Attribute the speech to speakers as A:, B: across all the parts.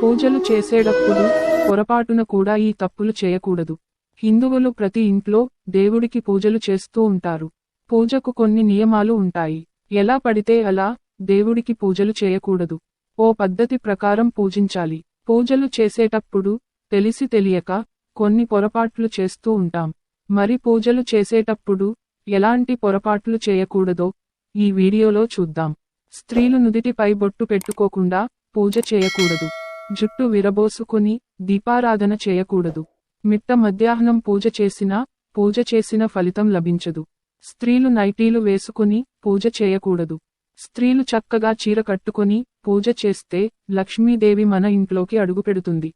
A: పూజలు చేసేటప్పుడు పొరపాటున కూడా ఈ తప్పులు చేయకూడదు. హిందువులు ప్రతి ఇంట్లో దేవుడికి పూజలు చేస్తూ ఉంటారు. పూజకు కొన్ని నియమాలు ఉంటాయి. ఎలా పడితే అలా దేవుడికి పూజలు చేయకూడదు. ఓ పద్ధతి ప్రకారం పూజించాలి. పూజలు చేసేటప్పుడు తెలిసి తెలియక కొన్ని పొరపాట్లు చేస్తూ ఉంటాం. మరి పూజలు చేసేటప్పుడు ఎలాంటి పొరపాట్లు చేయకూడదో ఈ వీడియోలో చూద్దాం. స్త్రీలు నుదిటిపై బొట్టు పెట్టుకోకుండా పూజ చేయకూడదు. జుట్టు విరబోసుకుని దీపారాధన చేయకూడదు. మిట్ట మధ్యాహ్నం పూజ చేసినా పూజ చేసిన ఫలితం లభించదు. స్త్రీలు నైటీలు వేసుకుని పూజ చేయకూడదు. స్త్రీలు చక్కగా చీర కట్టుకుని పూజ చేస్తే లక్ష్మీదేవి మన ఇంట్లోకి అడుగుపెడుతుంది.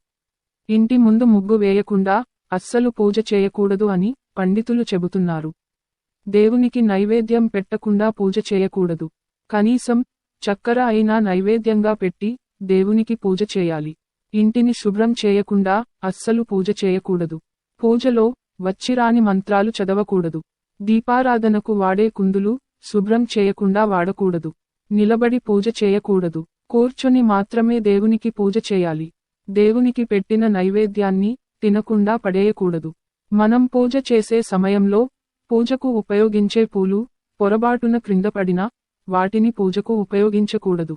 A: ఇంటి ముందు ముగ్గు వేయకుండా అస్సలు పూజ చేయకూడదు అని పండితులు చెబుతున్నారు. దేవునికి నైవేద్యం పెట్టకుండా పూజ చేయకూడదు. కనీసం చక్కెర అయినా నైవేద్యంగా పెట్టి దేవునికి పూజ చేయాలి. ఇంటిని శుభ్రం చేయకుండా అస్సలు పూజ చేయకూడదు. పూజలో వచ్చిరాని మంత్రాలు చదవకూడదు. దీపారాధనకు వాడే కుందులు శుభ్రం చేయకుండా వాడకూడదు. నిలబడి పూజ చేయకూడదు. కూర్చొని మాత్రమే దేవునికి పూజ చేయాలి. దేవునికి పెట్టిన నైవేద్యాన్ని తినకుండా పడేయకూడదు. మనం పూజ చేసే సమయంలో పూజకు ఉపయోగించే పూలు పొరబాటున క్రింద పడినా వాటిని పూజకు ఉపయోగించకూడదు.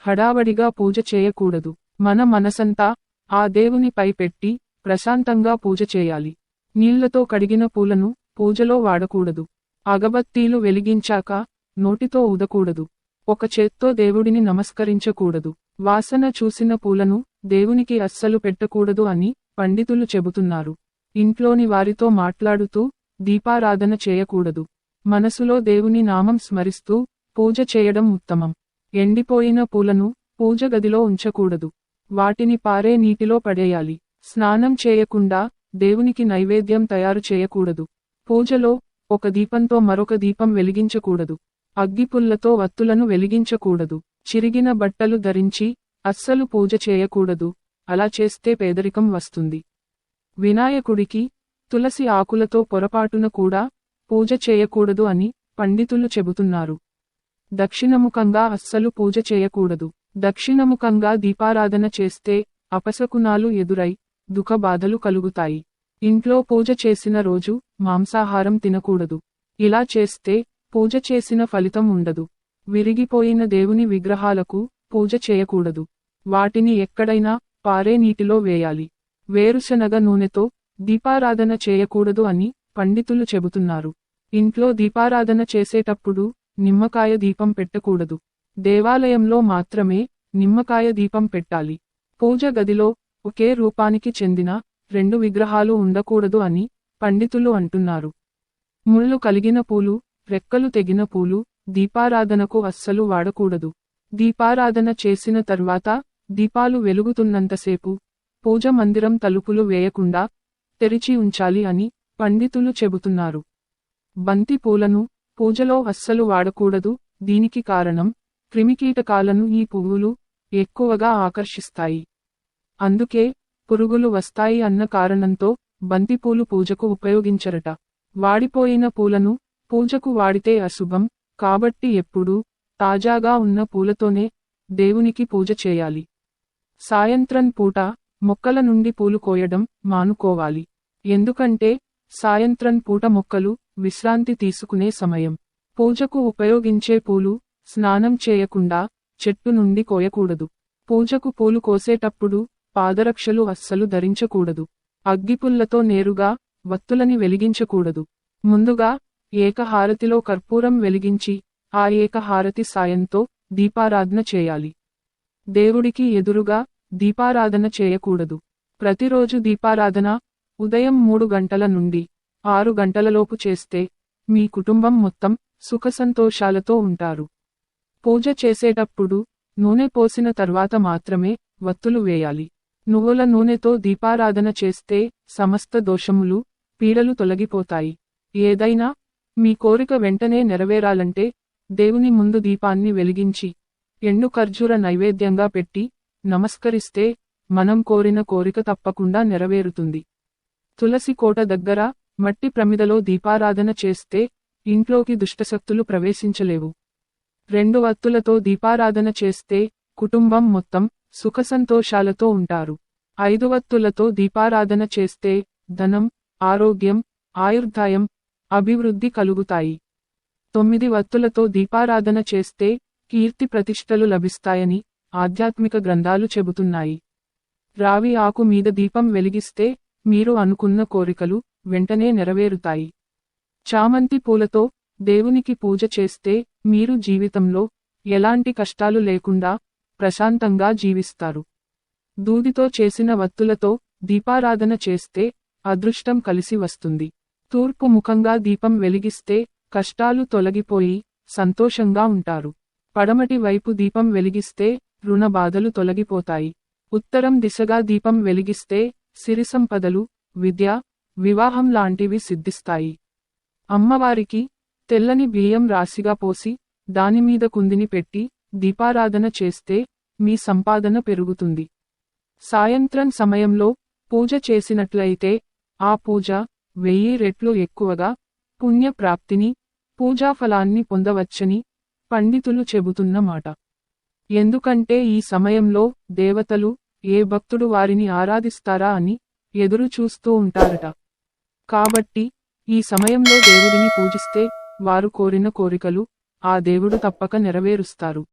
A: హడావడిగా పూజ చేయకూడదు. మన మనసంతా ఆ దేవునిపై పెట్టి ప్రశాంతంగా పూజ చేయాలి. నీళ్ళతో కడిగిన పూలను పూజలో వాడకూడదు. అగబత్తీలు వెలిగించాక నోటితో ఊదకూడదు. ఒక చేత్తో దేవుడిని నమస్కరించకూడదు. వాసన చూసిన పూలను దేవునికి అస్సలు పెట్టకూడదు అని పండితులు చెబుతున్నారు. ఇంట్లోని వారితో మాట్లాడుతూ దీపారాధన చేయకూడదు. మనసులో దేవుని నామం స్మరిస్తూ పూజ చేయడం ఉత్తమం. ఎండిపోయిన పూలను పూజ గదిలో ఉంచకూడదు. వాటిని పారే నీటిలో పడేయాలి. స్నానం చేయకుండా దేవునికి నైవేద్యం తయారు చేయకూడదు. పూజలో ఒక దీపంతో మరొక దీపం వెలిగించకూడదు. అగ్గిపుల్లతో వత్తులను వెలిగించకూడదు. చిరిగిన బట్టలు ధరించి అస్సలు పూజ చేయకూడదు. అలా చేస్తే పేదరికం వస్తుంది. వినాయకుడికి తులసి ఆకులతో పొరపాటున కూడా పూజ చేయకూడదు అని పండితులు చెబుతున్నారు. దక్షిణముఖంగా అస్సలు పూజ చేయకూడదు. దక్షిణముఖంగా దీపారాధన చేస్తే అపశకునాలు ఎదురై దుఃఖబాధలు కలుగుతాయి. ఇంట్లో పూజ చేసిన రోజు మాంసాహారం తినకూడదు. ఇలా చేస్తే పూజ చేసిన ఫలితం ఉండదు. విరిగిపోయిన దేవుని విగ్రహాలకు పూజ చేయకూడదు. వాటిని ఎక్కడైనా పారే నీటిలో వేయాలి. వేరుశనగ నూనెతో దీపారాధన చేయకూడదు అని పండితులు చెబుతున్నారు. ఇంట్లో దీపారాధన చేసేటప్పుడు నిమ్మకాయ దీపం పెట్టకూడదు. దేవాలయంలో మాత్రమే నిమ్మకాయ దీపం పెట్టాలి. పూజ గదిలో ఒకే రూపానికి చెందిన రెండు విగ్రహాలు ఉండకూడదు అని పండితులు అంటున్నారు. ముళ్ళు కలిగిన పూలు రెక్కలు తెగిన పూలు దీపారాధనకు అస్సలు వాడకూడదు. దీపారాధన చేసిన తర్వాత దీపాలు వెలుగుతున్నంతసేపు పూజ మందిరం తలుపులు వేయకుండా తెరిచి ఉంచాలి అని పండితులు చెబుతున్నారు. బంతి పూలను పూజలో అస్సలు వాడకూడదు. దీనికి కారణం క్రిమికీటకాలను ఈ పువ్వులు ఎక్కువగా ఆకర్షిస్తాయి. అందుకే పురుగులు వస్తాయి అన్న కారణంతో బంతిపూలు పూజకు ఉపయోగించరట. వాడిపోయిన పూలను పూజకు వాడితే అశుభం. కాబట్టి ఎప్పుడూ తాజాగా ఉన్న పూలతోనే దేవునికి పూజ చేయాలి. సాయంత్రం పూట మొక్కల నుండి పూలు కోయడం మానుకోవాలి. ఎందుకంటే సాయంత్రం పూట మొక్కలు విశ్రాంతి తీసుకునే సమయం. పూజకు ఉపయోగించే పూలు స్నానం చేయకుండా చెట్టు నుండి కోయకూడదు. పూజకు పూలు కోసేటప్పుడు పాదరక్షలు అస్సలు ధరించకూడదు. అగ్గిపుల్లతో నేరుగా వత్తులని వెలిగించకూడదు. ముందుగా ఏకహారతిలో కర్పూరం వెలిగించి ఆ ఏకహారతి సాయంతో దీపారాధన చేయాలి. దేవుడికి ఎదురుగా దీపారాధన చేయకూడదు. ప్రతిరోజు దీపారాధన ఉదయం మూడు గంటల నుండి ఆరు గంటలలోపు చేస్తే మీ కుటుంబం మొత్తం సుఖసంతోషాలతో ఉంటారు. పూజ చేసేటప్పుడు నూనె పోసిన తర్వాత మాత్రమే వత్తులు వేయాలి. నువ్వుల నూనెతో దీపారాధన చేస్తే సమస్త దోషములు పీడలు తొలగిపోతాయి. ఏదైనా మీ కోరిక వెంటనే నెరవేరాలంటే దేవుని ముందు దీపాన్ని వెలిగించి ఎండు ఖర్జూర నైవేద్యంగా పెట్టి నమస్కరిస్తే మనం కోరిన కోరిక తప్పకుండా నెరవేరుతుంది. తులసి కోట దగ్గర మట్టి ప్రమిదలో దీపారాధన చేస్తే ఇంట్లోకి దుష్టశక్తులు ప్రవేశించలేవు. రెండు వత్తులతో దీపారాధన చేస్తే కుటుంబం మొత్తం సుఖసంతోషాలతో ఉంటారు. ఐదు వత్తులతో దీపారాధన చేస్తే ధనం ఆరోగ్యం ఆయుర్దాయం అభివృద్ధి కలుగుతాయి. తొమ్మిది వత్తులతో దీపారాధన చేస్తే కీర్తి ప్రతిష్టలు లభిస్తాయని ఆధ్యాత్మిక గ్రంథాలు చెబుతున్నాయి. రావి ఆకు మీద దీపం వెలిగిస్తే మీరు అనుకున్న కోరికలు వెంటనే నెరవేరుతాయి. చామంతి పూలతో దేవునికి పూజ చేస్తే మీరు జీవితంలో ఎలాంటి కష్టాలు లేకుండా ప్రశాంతంగా జీవిస్తారు. దూదితో చేసిన వత్తులతో దీపారాధన చేస్తే అదృష్టం కలిసి వస్తుంది. తూర్పు ముఖంగా దీపం వెలిగిస్తే కష్టాలు తొలగిపోయి సంతోషంగా ఉంటారు. పడమటి వైపు దీపం వెలిగిస్తే రుణ బాధలు తొలగిపోతాయి. ఉత్తరం దిశగా దీపం వెలిగిస్తే సిరిసంపదలు విద్య వివాహం లాంటివి సిద్ధిస్తాయి. అమ్మవారికి తెల్లని బియ్యం రాశిగా పోసి దానిమీద కుందిని పెట్టి దీపారాధన చేస్తే మీ సంపాదన పెరుగుతుంది. సాయంత్రం సమయంలో పూజ చేసినట్లయితే ఆ పూజ వెయ్యి రెట్లు ఎక్కువగా పుణ్యప్రాప్తిని పూజాఫలాన్ని పొందవచ్చని పండితులు చెబుతున్న మాట. ఎందుకంటే ఈ సమయంలో దేవతలు ఏ భక్తుడు వారిని ఆరాధిస్తారా అని ఎదురు చూస్తూ ఉంటారట. కాబట్టి ఈ సమయంలో దేవుడిని పూజిస్తే వారు కోరిన కోరికలు ఆ దేవుడు తప్పక నెరవేరుస్తారు.